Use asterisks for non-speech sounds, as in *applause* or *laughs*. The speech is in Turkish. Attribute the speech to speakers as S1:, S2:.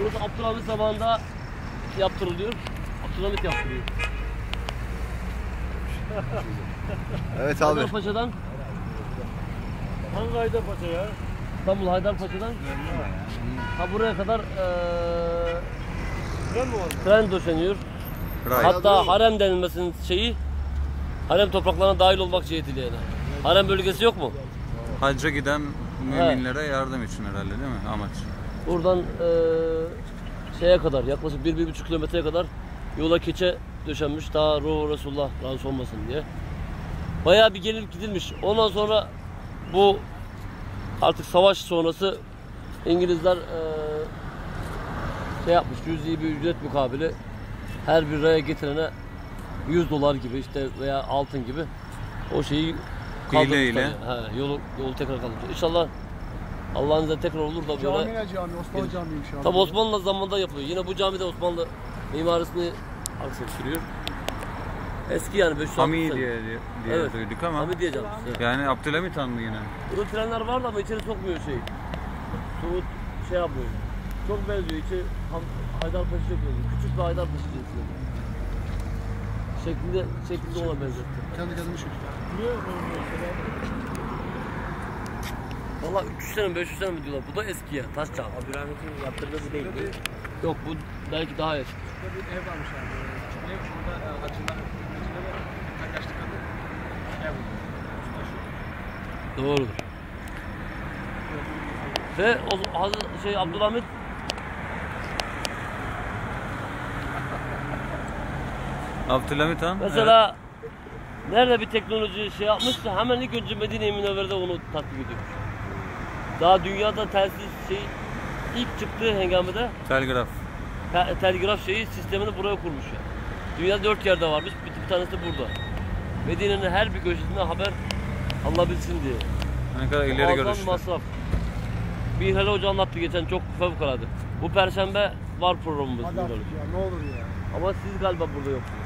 S1: Burası Abdülhamit zamanında yaptırılıyor. Abdülhamit yaptırıyor. *laughs*
S2: Evet abi.
S1: Haydarpaşa'dan,
S3: Hangi ayda paça ya?
S1: İstanbul Haydarpaşa'dan ha buraya kadar eee
S3: Tren mi var?
S1: tren döşeniyor.
S2: Ray.
S1: Hatta harem denilmesinin şeyi harem topraklarına dahil olmak cihetiyle yani. Harem bölgesi yok mu?
S4: Hacca giden müminlere yardım için herhalde değil mi amaç?
S1: Buradan eee, şeye kadar yaklaşık 1-1,5 kilometreye kadar yola keçe döşenmiş. Daha ruhu Resulullah rahatsız olmasın diye. Bayağı bir gelip gidilmiş. Ondan sonra bu artık savaş sonrası İngilizler eee, şey yapmış cüzi bir ücret mukabili her bir raya getirene 100 dolar gibi işte veya altın gibi o şeyi kaldırmışlar
S4: Hileyle.
S1: yani. He, yolu, yolu tekrar kaldırmışlar. İnşallah Allah'ın izniyle tekrar olur da böyle
S5: Cami ne cami? Osmanlı Camii'ymiş abi.
S1: Tabi Osmanlı zamanında yapılıyor. Yine bu camide Osmanlı mimarisini aksetiriyor. Eski yani 500
S4: Hami
S1: sene.
S4: diye, diye, diye
S1: Evet.
S4: duyduk ama
S1: Hami diye camisi.
S4: yani Abdülhamit Hanlı yine.
S1: Burada trenler var da ama içeri sokmuyor şey. Suud şey yapmıyor. Çok benziyor. İçi Ham- Haydarpaşa çok benziyor. Küçük bir Haydarpaşa cinsinde. Şeklinde, şeklinde ona benzetti.
S5: Kendi kendime şükür.
S3: Niye?
S1: Valla 300 sene mi 500 sene mi diyorlar. Bu da eski ya. Taş çağ.
S3: Abdülhamit'in yaptırdığı bu değil. değil.
S1: Yok bu belki daha eski.
S5: Burada bir ev varmış abi. Ev. Burada e, hacılar, yaşlı kadın ev bulmuş.
S1: Doğrudur. Ve o Hazreti şey Abdülhamit *laughs*
S4: Abdülhamit Han.
S1: mesela nerede bir teknoloji şey yapmışsa hemen ilk önce Medine-i Münevvere'de onu tatbik ediyormuş. Daha dünyada telsiz şey ilk çıktığı hengamede
S4: telgraf.
S1: te- telgraf şeyi sistemini buraya kurmuş yani. Dünyada dört yerde varmış. Bir, bir tanesi burada. Medine'nin her bir köşesinde haber alınabilsin diye.
S4: Ne kadar ileri
S1: Muazzam
S4: görüşlü.
S1: masraf. Bir Helal Hoca anlattı geçen çok fevkalade. Bu perşembe var programımız.
S5: Artık ya ne olur ya.
S1: Ama siz galiba burada yoksunuz.